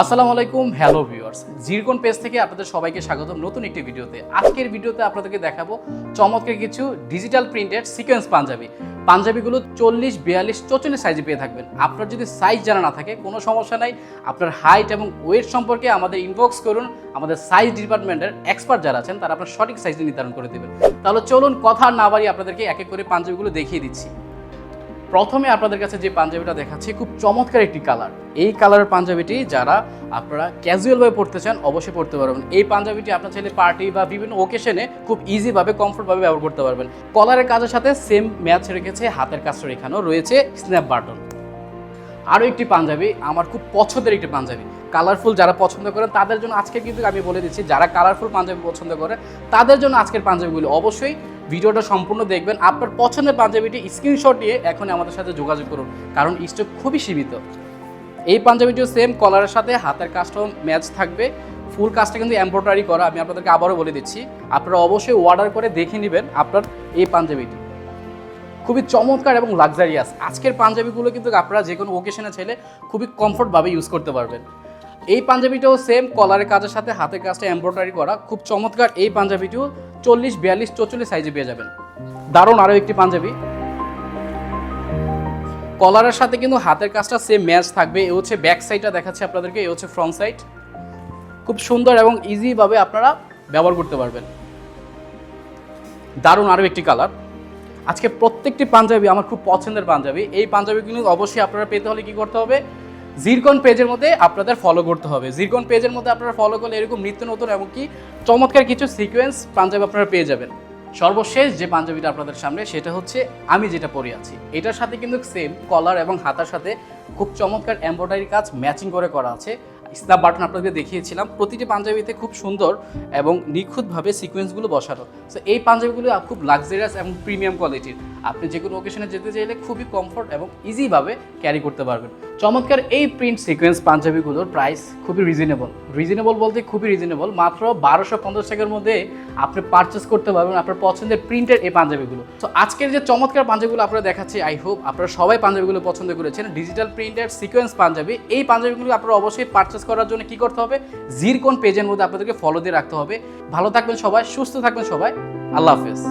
আসসালামু আলাইকুম, hello viewers. Zircon page থেকে আপনাদের সবাইকে স্বাগতম নতুন একটি ভিডিওতে। আজকের ভিডিওতে আপনাদেরকে দেখাবো চমৎকার কিছু ডিজিটাল প্রিন্টেড সিকোয়েন্স পাঞ্জাবি। পাঞ্জাবিগুলো চল্লিশ, বিয়াল্লিশ, চৌচল্লিশ সাইজে পেয়ে থাকবেন। আপনার যদি সাইজ জানা না থাকে, কোনো সমস্যা নাই। আপনার হাইট এবং ওয়েট সম্পর্কে আমাদের ইনবক্স করুন। আমাদের সাইজ ডিপার্টমেন্টের এক্সপার্ট যারা আছেন, তারা আপনার সঠিক সাইজ নির্ধারণ করে দেবেন। তাহলে চলুন কথা না বাড়িয়ে আপনাদেরকে এক এক করে পাঞ্জাবিগুলো দেখিয়ে দিচ্ছি। প্রথমে আপনাদের কাছে যে পাঞ্জাবিটা দেখাচ্ছি, খুব চমৎকার একটি কালার। এই কালারের পাঞ্জাবিটি যারা আপনারা ক্যাজুয়ালভাবে পড়তে চান, অবশ্যই পড়তে পারবেন। এই পাঞ্জাবিটি আপনার ছেলে পার্টি বা বিভিন্ন ওকেশনে খুব ইজিভাবে কমফোর্টভাবে ব্যবহার করতে পারবেন। কলারের কাজের সাথে সেম ম্যাচ রেখেছে, হাতের কাজটা রেখানো রয়েছে স্ন্যাপ বাটন আরও একটি পাঞ্জাবি, আমার খুব পছন্দের একটি পাঞ্জাবি। কালারফুল যারা পছন্দ করেন তাদের জন্য আজকে কিন্তু আমি বলে দিচ্ছি, যারা কালারফুল পাঞ্জাবি পছন্দ করে, তাদের জন্য আজকের পাঞ্জাবিগুলো অবশ্যই ভিডিওটা সম্পূর্ণ দেখবেন। আপনার পছন্দের পাঞ্জাবিটি স্ক্রিনশট দিয়ে এখন আমাদের সাথে যোগাযোগ করুন, কারণ স্টক খুবই সীমিত। এই পাঞ্জাবিটিও সেম কলারের সাথে, হাতের কাজটাও ম্যাচ থাকবে। ফুল কাজটা কিন্তু এমব্রয়ডারি করা, আমি আপনাদেরকে আবারও বলে দিচ্ছি। আপনারা অবশ্যই অর্ডার করে দেখে নেবেন আপনার এই পাঞ্জাবিটি। খুবই চমৎকার এবং লাক্সারিয়াস আজকের পাঞ্জাবিগুলো কিন্তু আপনারা যে কোনো ওকেশনে ছেলে খুবই কমফোর্টভাবে ইউজ করতে পারবেন। এই পাঞ্জাবিটাও সেম কলারের কাজের সাথে, হাতের কাজটা এমব্রয়ডারি করা। খুব চমৎকার এই পাঞ্জাবিটিও চল্লিশ, বিয়াল্লিশ, চৌচল্লিশ সাইজে পেয়ে যাবেন। দারুণ আরও একটি পাঞ্জাবি। কলারের সাথে কিন্তু হাতের কাজটা সেম ম্যাচ থাকবে। এ হচ্ছে ব্যাক সাইডটা দেখাচ্ছে আপনাদেরকে, এ হচ্ছে ফ্রন্ট সাইড খুব সুন্দর এবং ইজিভাবে আপনারা ব্যবহার করতে পারবেন। দারুণ আরও একটি কালার আজকে প্রত্যেকটি পাঞ্জাবি আমার খুব পছন্দের পাঞ্জাবি। এই পাঞ্জাবিগুলো অবশ্যই আপনারা পেতে হলে কি করতে হবে? জিরকন পেজের মধ্যে আপনাদের ফলো করতে হবে। জিরকন পেজের মধ্যে আপনারা ফলো করলে এরকম নিত্য নতুন এবং কি চমৎকার কিছু সিকোয়েন্স পাঞ্জাবি আপনারা পেয়ে যাবেন। সর্বশেষ যে পাঞ্জাবিটা আপনাদের সামনে, সেটা হচ্ছে আমি যেটা পরে আছি। এটার সাথে কিন্তু সেম কলার এবং হাতার সাথে খুব চমৎকার এমব্রয়ডারি কাজ ম্যাচিং করে করা আছে। স্ন্যাপ বাটন আপনাদের দেখিয়েছিলাম। প্রতিটি পাঞ্জাবিতে খুব সুন্দর এবং নিখুঁতভাবে সিকোয়েন্সগুলো বসানো। সো এই পাঞ্জাবিগুলো খুব লাক্সারিয়াস এবং প্রিমিয়াম কোয়ালিটির আপনি যে কোনো ওকেশনে যেতে চাইলে খুবই কমফোর্ট এবং ইজিভাবে ক্যারি করতে পারবেন। চমৎকার এই প্রিন্ট সিকোয়েন্স পাঞ্জাবিগুলোর প্রাইস খুবই রিজনেবল রিজনেবল বলতে খুবই রিজনেবল মাত্র বারোশো পঞ্চাশ টাকার মধ্যে আপনি পারচেস করতে পারবেন আপনার পছন্দের প্রিন্টের এই পাঞ্জাবিগুলো। তো আজকের যে চমৎকার পাঞ্জাবিগুলো আপনারা দেখাচ্ছি আই হোপ আপনারা সবাই পাঞ্জাবিগুলো পছন্দ করেছেন। ডিজিটাল প্রিন্টের সিকোয়েন্স পাঞ্জাবি, এই পাঞ্জাবিগুলো আপনারা অবশ্যই পারচেস করার জন্য কি করতে হবে? জিরকন পেজের মধ্যে আপনাদেরকে ফলো দিয়ে রাখতে হবে। ভালো থাকবেন সবাই, সুস্থ থাকবেন সবাই। আল্লাহ হাফেজ।